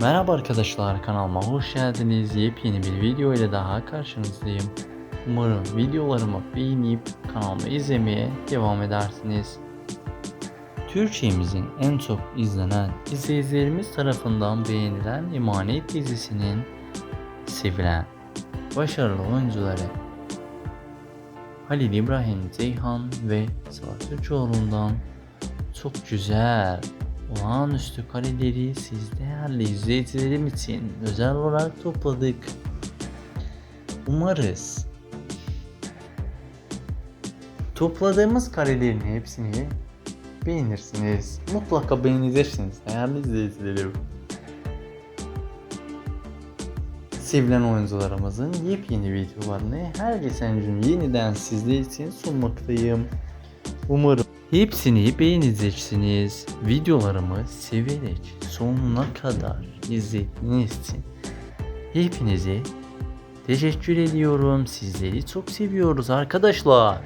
Merhaba arkadaşlar kanalıma hoş geldiniz. Yepyeni bir video ile daha karşınızdayım. Umarım videolarımı beğenip kanalımı izlemeye devam edersiniz. Türkçemizin en çok izlenen izleyicilerimiz tarafından beğenilen Emanet dizisinin sevilen başarılı oyuncuları Halil İbrahim Ceyhan ve Sıla Türkoğlu'ndan çok güzel, olağanüstü kareleri siz değerli izleyicilerim için özel olarak topladık. Umarız topladığımız karelerin hepsini beğenirsiniz. Mutlaka beğenirsiniz değerli izleyicilerim. Sevilen oyuncularımızın yepyeni videolarını her geçen gün yeniden sizler için sunmaktayım. Umarım hepsini beğeneceksiniz. Videolarımı severek sonuna kadar izlediğiniz için hepinize teşekkür ediyorum. Sizleri çok seviyoruz arkadaşlar.